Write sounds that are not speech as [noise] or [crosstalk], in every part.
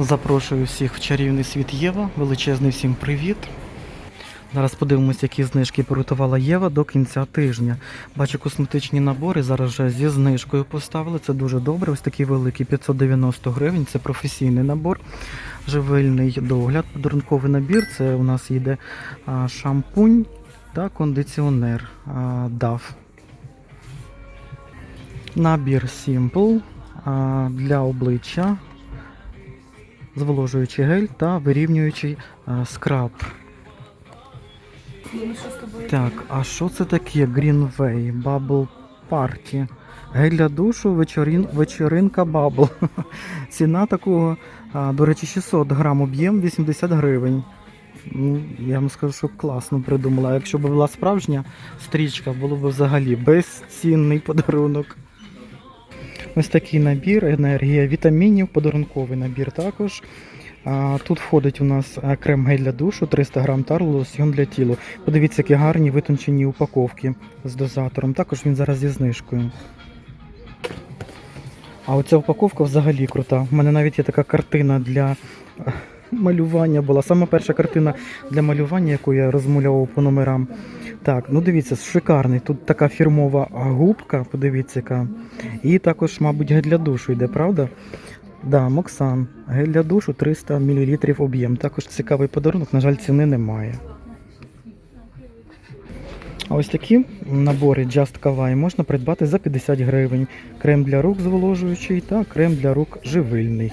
Запрошую всіх в чарівний світ Єва. Величезний всім привіт. Зараз подивимося, які знижки порятувала Єва до кінця тижня. Бачу косметичні набори. Зараз вже зі знижкою поставили. Це дуже добре. Ось такий великий 590 гривень. Це професійний набор. Живильний догляд, подарунковий набір. Це у нас йде шампунь та кондиціонер DAF. Набір Simple для обличчя зволожуючий гель та вирівнюючий скраб. Так, а що це таке Greenway Bubble Party? Гель для душу, вечорін, вечеринка Bubble. [laughs] Ціна такого, до речі, 600 грам об'єм 80 гривень. Ну, я вам скажу, що класно придумала. Якщо б була справжня стрічка, було б взагалі безцінний подарунок. Ось такий набір, енергія вітамінів, подарунковий набір також. Тут входить у нас крем гель для душу, 300 грам тарлу, лосьйон для тіла. Подивіться, які гарні витончені упаковки з дозатором. Також він зараз зі знижкою. А оця упаковка взагалі крута. У мене навіть є така картина для е, малювання була. Саме перша картина для малювання, яку я розмальовував по номерам. Так, ну дивіться, шикарний. Тут така фірмова губка, подивіться, яка. І також, мабуть, гель для душу йде, правда? Да, Моксан. Гель для душу 300 мл об'єм. Також цікавий подарунок, на жаль, ціни немає. А ось такі набори Just Kawaii можна придбати за 50 гривень. Крем для рук зволожуючий та крем для рук живильний.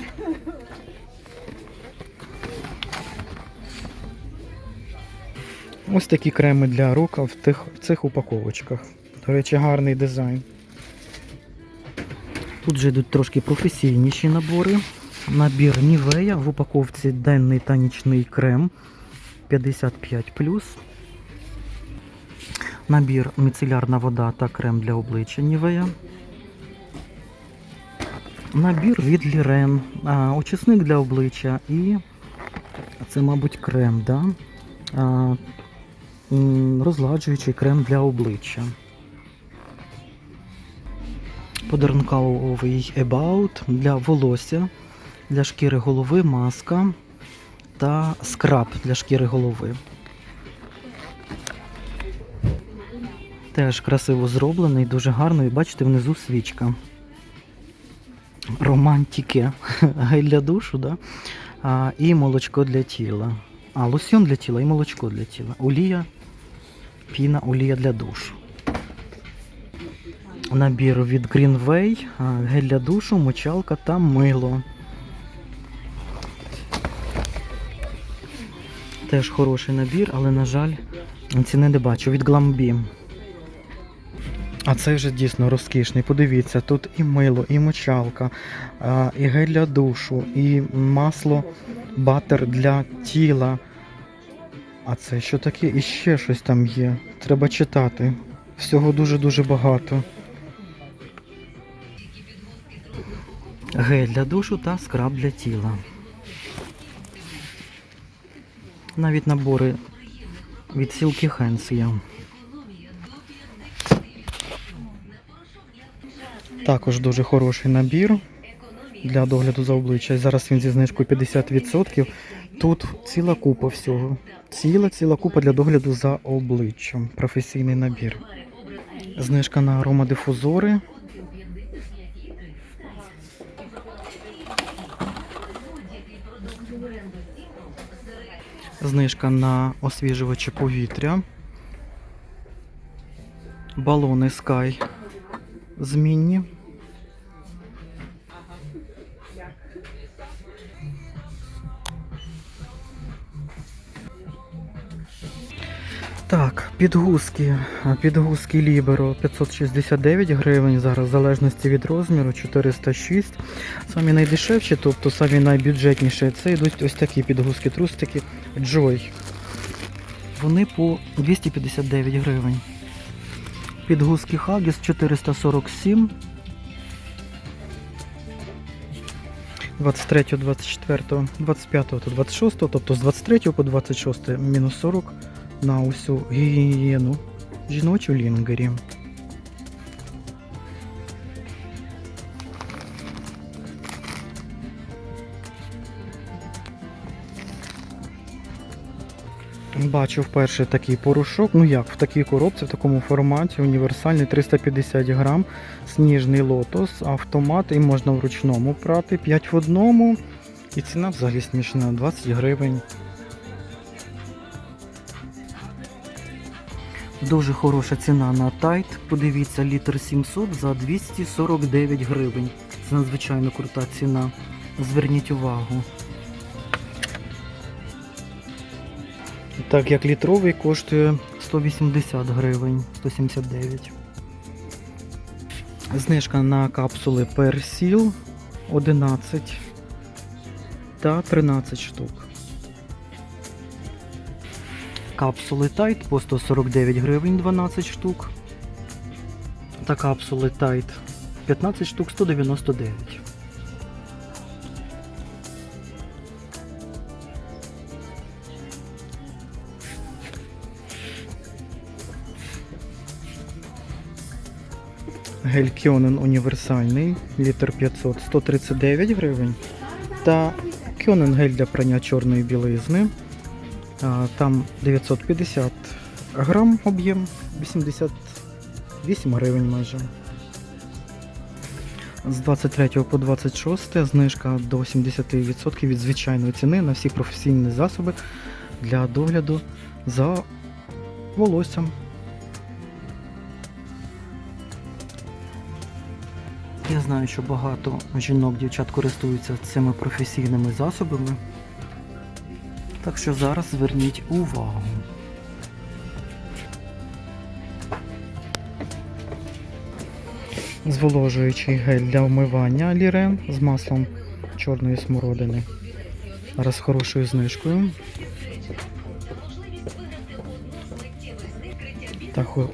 Ось такі креми для рук в, тих, в цих упаковочках. До речі, гарний дизайн. Тут же йдуть трошки професійніші набори. Набір Нівея в упаковці денний та нічний крем 55. Набір міцелярна вода та крем для обличчя Нівея. Набір від Лірен. А, очисник для обличчя і це, мабуть, крем, да? А, розгладжуючий крем для обличчя. Подарунковий About для волосся, для шкіри голови, маска та скраб для шкіри голови. Теж красиво зроблений, дуже гарний. Бачите, внизу свічка. Романтіке. [laughs] Гель для душу, да? а, і молочко для тіла. А, лосьон для тіла і молочко для тіла. Олія, піна, олія для душу. Набір від Greenway, гель для душу, мочалка та мило. Теж хороший набір, але, на жаль, ціни не бачу. Від Glambeam. А це вже дійсно розкішний. Подивіться, тут і мило, і мочалка, і гель для душу, і масло, батер для тіла. А це що таке? І ще щось там є. Треба читати. Всього дуже-дуже багато. Гель для душу та скраб для тіла. Навіть набори від Silky Hands є. Також дуже хороший набір для догляду за обличчя. Зараз він зі знижкою 50%. Тут ціла купа всього. Ціла ціла купа для догляду за обличчям. Професійний набір. Знижка на аромадифузори. Знижка на освіжувачі повітря. Балони Sky змінні. Так, підгузки. Підгузки Libero 569 гривень зараз, в залежності від розміру 406. Самі найдешевші, тобто самі найбюджетніші, це йдуть ось такі підгузки, трустики Joy. Вони по 259 гривень. Підгузки Huggies 447. 23, 24, 25 та 26, тобто з 23 по 26 мінус 40 на усю гігієну жіночу лінгері. Бачу вперше такий порошок. Ну як, в такій коробці, в такому форматі, універсальний 350 грам, сніжний лотос, автомат і можна в ручному прати. 5 в одному. І ціна взагалі смішна 20 гривень. Дуже хороша ціна на тайт. Подивіться, літр 700 за 249 гривень. Це надзвичайно крута ціна. Зверніть увагу. Так як літровий коштує 180 гривень, 179. Знижка на капсули персіл 11 та 13 штук. Капсули Тайт по 149 гривень 12 штук. Та капсули Тайт 15 штук 199. Гель Кьонен універсальний, літр 500, 139 гривень. Та Кьонен гель для прання чорної білизни. Там 950 грам об'єм, 88 гривень майже. З 23 по 26 знижка до 70% від звичайної ціни на всі професійні засоби для догляду за волоссям. Я знаю, що багато жінок, дівчат користуються цими професійними засобами. Так що зараз зверніть увагу. Зволожуючий гель для вмивання лірен з маслом чорної смородини. Зараз хорошою знижкою.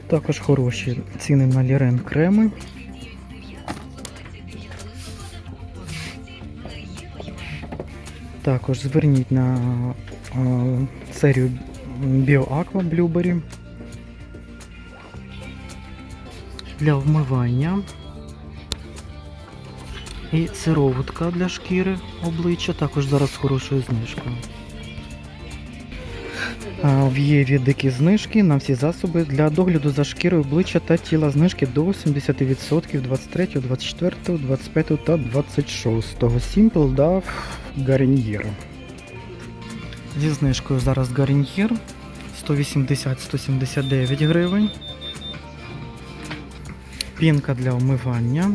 Також хороші ціни на лірен креми. Також зверніть на серію BioAqua Blueberry для вмивання і сироватка для шкіри обличчя, також зараз з хорошою знижкою. А, В Єві дикі знижки на всі засоби для догляду за шкірою обличчя та тіла знижки до 70% 23, 24, 25 та 26. Simple DAF Garnier. Зі знижкою зараз Garnier 180-179 гривень. Пінка для вмивання.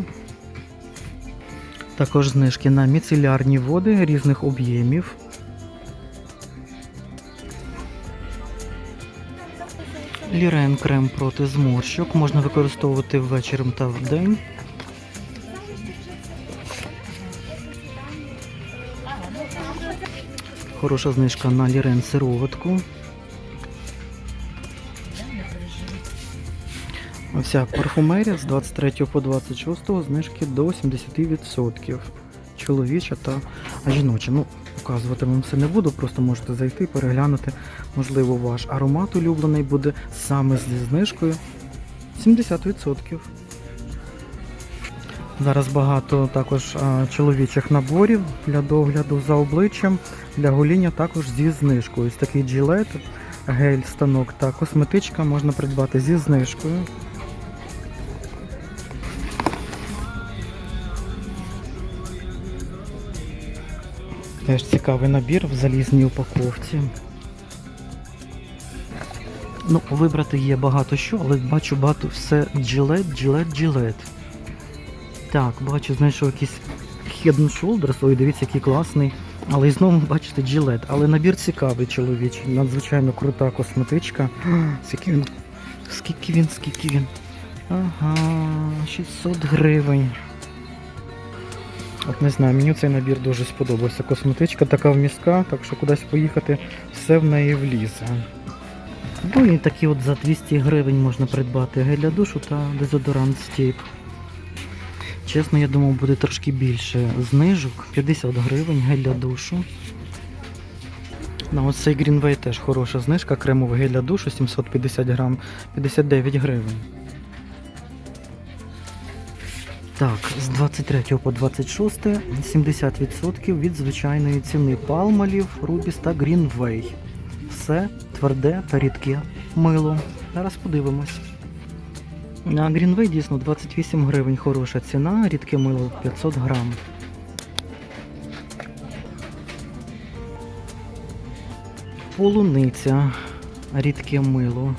Також знижки на міцелярні води різних об'ємів. Лірен крем проти зморщок можна використовувати ввечері та вдень. Хороша знижка на лірен сироватку. Вся парфумерія з 23 по 26 знижки до 70%. Чоловіча та жіноча. Ну, показувати вам це не буду, просто можете зайти, переглянути. Можливо, ваш аромат улюблений буде саме зі знижкою 70%. Зараз багато також чоловічих наборів для догляду за обличчям, для гоління також зі знижкою. Ось такий джилет, гель, станок та косметичка можна придбати зі знижкою. Теж цікавий набір в залізній упаковці. Ну, вибрати є багато що, але бачу багато все джилет, джилет, джилет. Так, бачу, знайшов якийсь Head and Shoulders, ой, дивіться, який класний. Але і знову бачите джилет. Але набір цікавий чоловічий, надзвичайно крута косметичка. Скільки він, скільки він, скільки він. Ага, 600 гривень. От не знаю, мені цей набір дуже сподобався. Косметичка така вміска, так що кудись поїхати, все в неї влізе. Ну і такі от за 200 гривень можна придбати гель для душу та дезодорант стейк. Чесно, я думав, буде трошки більше знижок. 50 гривень гель для душу. На ось цей Greenway теж хороша знижка. Кремовий гель для душу 750 грам 59 гривень. Так, з 23 по 26 70% від звичайної ціни Palmolive, Rubis та Greenway. це тверде та рідке мило. Зараз подивимось. На Greenway дійсно 28 гривень хороша ціна, рідке мило 500 грам. Полуниця, рідке мило.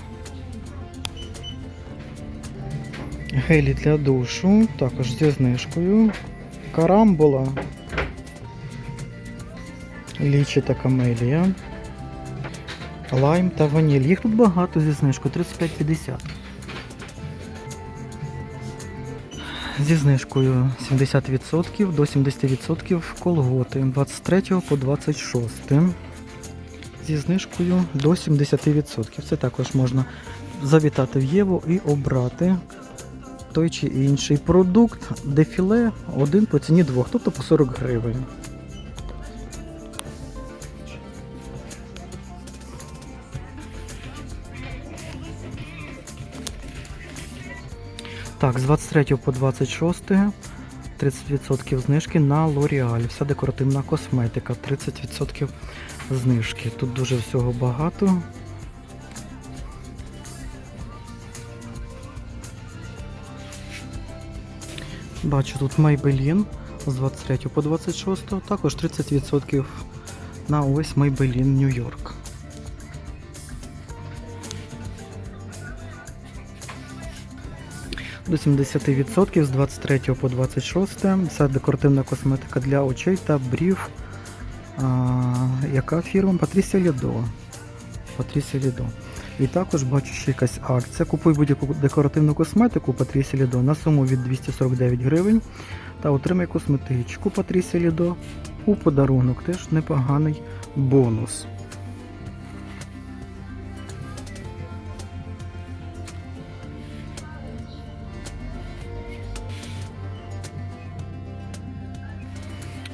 Гелі для душу, також зі знижкою. Карамбола. Лічі та камелія. Лайм та ваніль. Їх тут багато зі знижкою 35,50. Зі знижкою 70% до 70% колготи 23 по 26. Зі знижкою до 70%. Це також можна завітати в Єву і обрати той чи інший продукт, дефіле один по ціні двох, тобто по 40 гривень. Так, з 23 по 26 30% знижки на L'Oreal. Вся декоративна косметика, 30% знижки. Тут дуже всього багато. Бачу тут Maybelline з 23 по 26, також 30% на ось Maybelline New York. До 70% з 23 по 26. Це декоративна косметика для очей та брів. А, яка фірма? Patricia Lido. Patricia Lido. І також бачу ще якась акція. Купуй будь-яку декоративну косметику Patricia Lido на суму від 249 гривень та отримай косметичку Patricia Lido у подарунок. Теж непоганий бонус.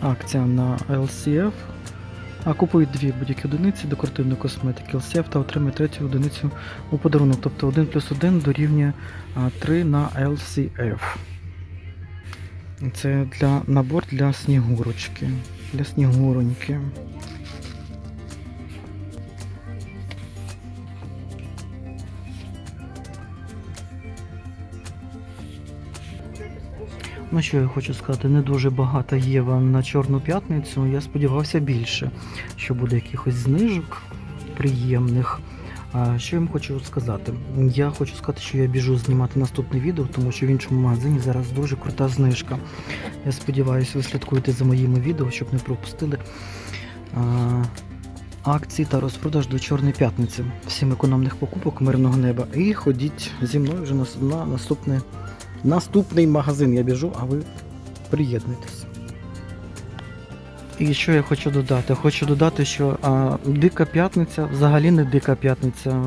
Акція на LCF. А купують дві будь-які одиниці декоративної косметики LCF та отримує третю одиницю у подарунок. Тобто 1 плюс 1 дорівнює а, 3 на LCF. Це для набор для снігурочки. Для снігуроньки. Ну що я хочу сказати, не дуже багато Єва на Чорну п'ятницю. Я сподівався більше, що буде якихось знижок приємних. А що я вам хочу сказати? Я хочу сказати, що я біжу знімати наступне відео, тому що в іншому магазині зараз дуже крута знижка. Я сподіваюся, ви слідкуєте за моїми відео, щоб не пропустили а, акції та розпродаж до Чорної п'ятниці. Всім економних покупок, мирного неба. І ходіть зі мною вже на наступне, наступний магазин. Я біжу, а ви приєднуйтесь. І що я хочу додати? Хочу додати, що а, Дика п'ятниця взагалі не дика п'ятниця.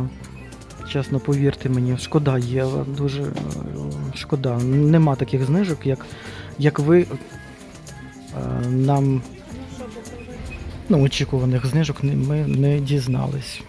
Чесно, повірте мені, шкода є, дуже е, шкода. Нема таких знижок, як, як ви е, нам ну, очікуваних знижок ми не дізнались.